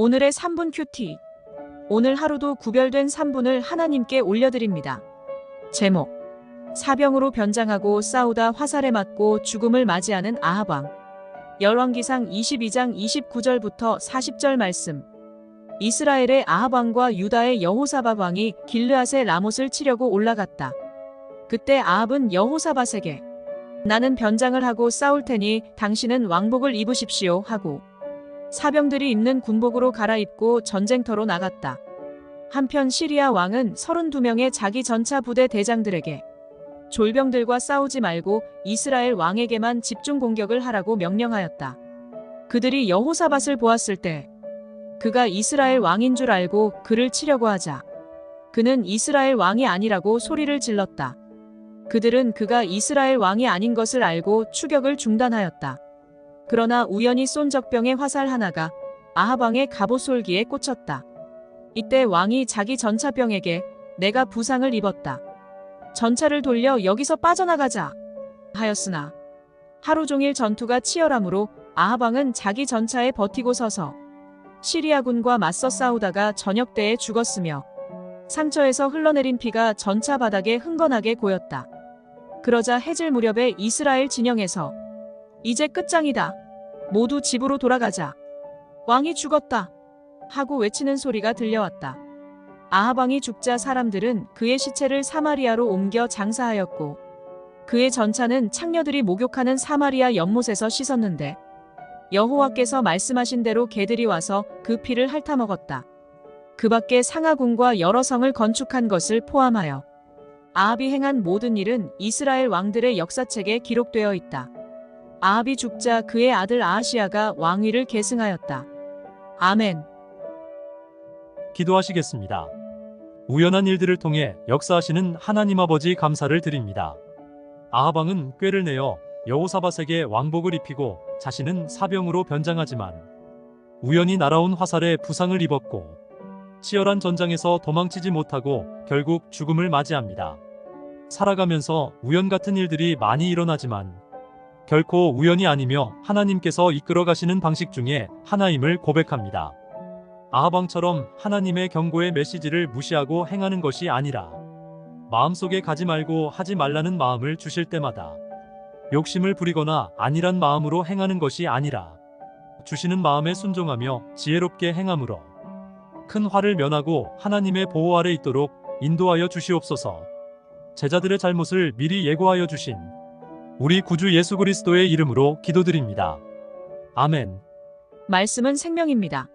오늘의 3분 큐티. 오늘 하루도 구별된 3분을 하나님께 올려드립니다. 제목. 사병으로 변장하고 싸우다 화살에 맞고 죽음을 맞이하는 아하방. 열왕기상 22장 29절부터 40절 말씀. 이스라엘의 아하방과 유다의 여호사밧 왕이 길르앗의 라못을 치려고 올라갔다. 그때 아합은 여호사밧에게 나는 변장을 하고 싸울 테니 당신은 왕복을 입으십시오 하고 사병들이 입는 군복으로 갈아입고 전쟁터로 나갔다. 한편 시리아 왕은 32명의 자기 전차 부대 대장들에게 졸병들과 싸우지 말고 이스라엘 왕에게만 집중 공격을 하라고 명령하였다. 그들이 여호사밧을 보았을 때 그가 이스라엘 왕인 줄 알고 그를 치려고 하자 그는 이스라엘 왕이 아니라고 소리를 질렀다. 그들은 그가 이스라엘 왕이 아닌 것을 알고 추격을 중단하였다. 그러나 우연히 쏜 적병의 화살 하나가 아하방의 갑옷솔기에 꽂혔다. 이때 왕이 자기 전차병에게 내가 부상을 입었다. 전차를 돌려 여기서 빠져나가자 하였으나 하루 종일 전투가 치열하므로 아하방은 자기 전차에 버티고 서서 시리아군과 맞서 싸우다가 저녁 때에 죽었으며 상처에서 흘러내린 피가 전차 바닥에 흥건하게 고였다. 그러자 해질 무렵에 이스라엘 진영에서 이제 끝장이다. 모두 집으로 돌아가자. 왕이 죽었다. 하고 외치는 소리가 들려왔다. 아하방이 죽자 사람들은 그의 시체를 사마리아로 옮겨 장사하였고 그의 전차는 창녀들이 목욕하는 사마리아 연못에서 씻었는데 여호와께서 말씀하신 대로 개들이 와서 그 피를 핥아먹었다. 그 밖에 상하군과 여러 성을 건축한 것을 포함하여 아합이 행한 모든 일은 이스라엘 왕들의 역사책에 기록되어 있다. 아합이 죽자 그의 아들 아하시아가 왕위를 계승하였다. 아멘. 기도하시겠습니다. 우연한 일들을 통해 역사하시는 하나님 아버지 감사를 드립니다. 아하방은 꾀를 내어 여호사밧에게 왕복을 입히고 자신은 사병으로 변장하지만 우연히 날아온 화살에 부상을 입었고 치열한 전장에서 도망치지 못하고 결국 죽음을 맞이합니다. 살아가면서 우연 같은 일들이 많이 일어나지만 결코 우연이 아니며 하나님께서 이끌어 가시는 방식 중에 하나임을 고백합니다. 아하방처럼 하나님의 경고의 메시지를 무시하고 행하는 것이 아니라 마음속에 가지 말고 하지 말라는 마음을 주실 때마다 욕심을 부리거나 아니란 마음으로 행하는 것이 아니라 주시는 마음에 순종하며 지혜롭게 행함으로 큰 화를 면하고 하나님의 보호 아래 있도록 인도하여 주시옵소서. 제자들의 잘못을 미리 예고하여 주신 우리 구주 예수 그리스도의 이름으로 기도드립니다. 아멘. 말씀은 생명입니다.